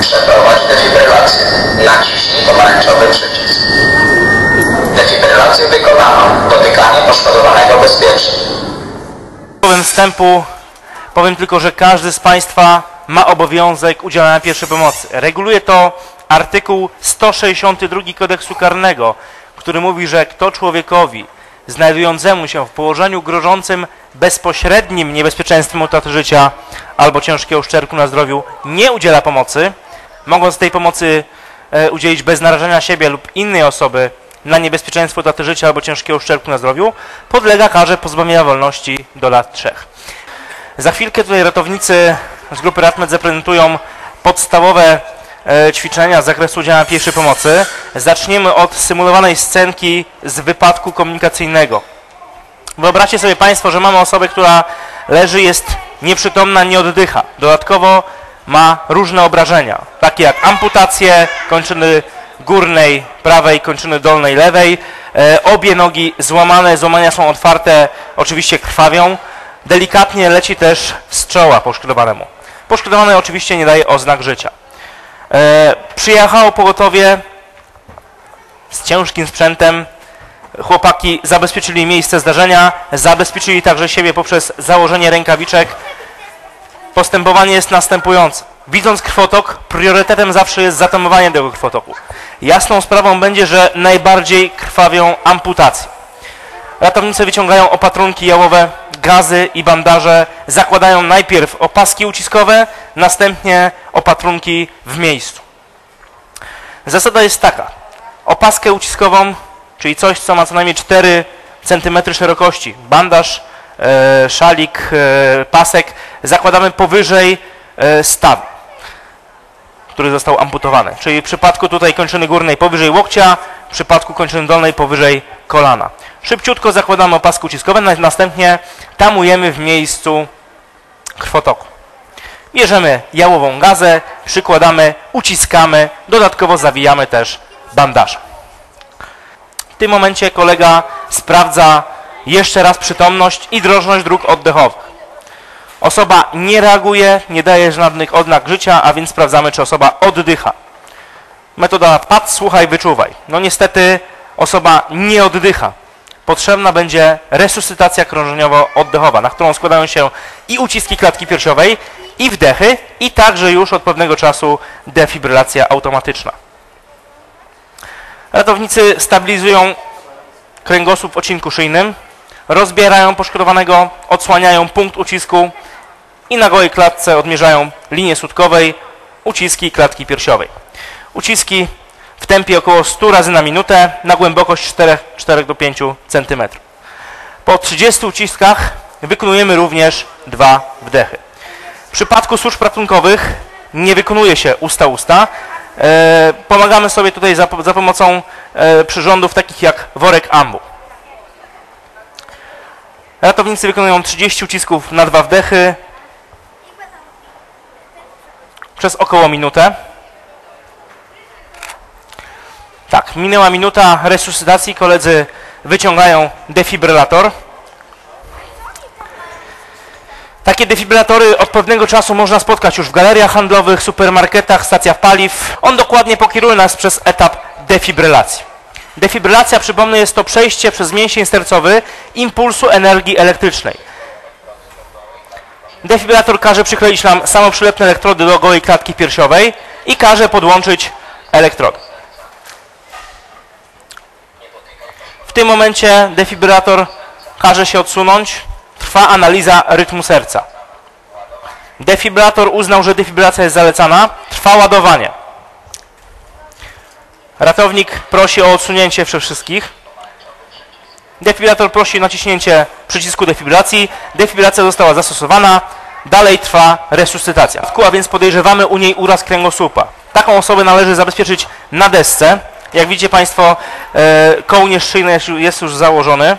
Przeprowadź defibrylację. Naciśnij pomarańczowy przycisk. Defibrylację wykonano. Dotykanie poszkodowanego bezpiecznie. Powiem wstępu, powiem tylko, że każdy z Państwa ma obowiązek udzielania pierwszej pomocy. Reguluje to artykuł 162 kodeksu karnego, który mówi, że kto człowiekowi znajdującemu się w położeniu grożącym bezpośrednim niebezpieczeństwem utraty życia albo ciężkiego uszczerbku na zdrowiu nie udziela pomocy, mogąc tej pomocy e, udzielić bez narażenia siebie lub innej osoby na niebezpieczeństwo utraty życia albo ciężkiego uszczerbku na zdrowiu, podlega karze pozbawienia wolności do lat trzech. Za chwilkę tutaj ratownicy z grupy RATMED zaprezentują podstawowe e, ćwiczenia z zakresu udzielania pierwszej pomocy. Zaczniemy od symulowanej scenki z wypadku komunikacyjnego. Wyobraźcie sobie Państwo, że mamy osobę, która leży, jest nieprzytomna, nie oddycha. Dodatkowo ma różne obrażenia, takie jak amputacje kończyny górnej prawej, kończyny dolnej lewej. E, obie nogi złamane, złamania są otwarte, oczywiście krwawią. Delikatnie leci też czoła poszkodowanemu. Poszkodowany oczywiście nie daje oznak życia. E, przyjechało pogotowie z ciężkim sprzętem. Chłopaki zabezpieczyli miejsce zdarzenia, zabezpieczyli także siebie poprzez założenie rękawiczek. Postępowanie jest następujące. Widząc krwotok, priorytetem zawsze jest zatamowanie tego krwotoku. Jasną sprawą będzie, że najbardziej krwawią amputacje. Ratownicy wyciągają opatrunki jałowe, gazy i bandaże, zakładają najpierw opaski uciskowe, następnie opatrunki w miejscu. Zasada jest taka. Opaskę uciskową, czyli coś, co ma co najmniej 4 cm szerokości, bandaż, e, szalik, e, pasek, zakładamy powyżej e, stawu, który został amputowany. Czyli w przypadku tutaj kończyny górnej powyżej łokcia, w przypadku kończyny dolnej powyżej kolana. Szybciutko zakładamy opaskę uciskową, na- następnie tamujemy w miejscu krwotoku. Bierzemy jałową gazę, przykładamy, uciskamy, dodatkowo zawijamy też bandażem. W tym momencie kolega sprawdza jeszcze raz przytomność i drożność dróg oddechowych. Osoba nie reaguje, nie daje żadnych oznak życia, a więc sprawdzamy, czy osoba oddycha. Metoda patrz, słuchaj, wyczuwaj. No niestety osoba nie oddycha. Potrzebna będzie resuscytacja krążeniowo-oddechowa, na którą składają się i uciski klatki piersiowej, i wdechy, i także już od pewnego czasu defibrylacja automatyczna. Ratownicy stabilizują kręgosłup w odcinku szyjnym, rozbierają poszkodowanego, odsłaniają punkt ucisku i na gołej klatce odmierzają linię sutkowej, uciski klatki piersiowej. Uciski w tempie około 100 razy na minutę na głębokość 4, 4 do 5 cm. Po 30 uciskach wykonujemy również dwa wdechy. W przypadku służb ratunkowych nie wykonuje się usta-usta. E, pomagamy sobie tutaj za, za pomocą e, przyrządów takich jak worek ambu. Ratownicy wykonują 30 ucisków na dwa wdechy przez około minutę. Tak, minęła minuta resuscytacji, koledzy wyciągają defibrylator. Takie defibrylatory od pewnego czasu można spotkać już w galeriach handlowych, supermarketach, stacjach paliw. On dokładnie pokieruje nas przez etap defibrylacji. Defibrylacja, przypomnę, jest to przejście przez mięsień sercowy impulsu energii elektrycznej. Defibrylator każe przykleić nam samoprzylepne elektrody do gołej klatki piersiowej i każe podłączyć elektrody. W tym momencie defibrylator każe się odsunąć. Trwa analiza rytmu serca. Defibrylator uznał, że defibrylacja jest zalecana. Trwa ładowanie. Ratownik prosi o odsunięcie wszystkich. Defibrylator prosi o naciśnięcie przycisku defibrylacji. Defibrylacja została zastosowana. Dalej trwa resuscytacja. A więc podejrzewamy u niej uraz kręgosłupa. Taką osobę należy zabezpieczyć na desce. Jak widzicie Państwo, e, kołnierz szyjny jest już założony.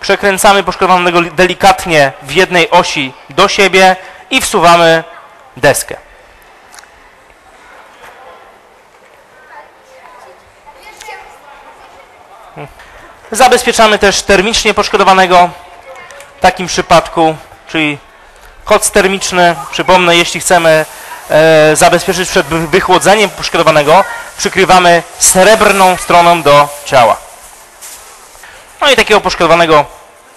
Przekręcamy poszkodowanego delikatnie w jednej osi do siebie i wsuwamy deskę. Zabezpieczamy też termicznie poszkodowanego w takim przypadku, czyli Koc termiczny, przypomnę, jeśli chcemy e, zabezpieczyć przed wy- wychłodzeniem poszkodowanego, przykrywamy srebrną stroną do ciała. No i takiego poszkodowanego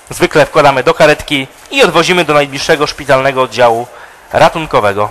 zwykle wkładamy do karetki i odwozimy do najbliższego szpitalnego oddziału ratunkowego.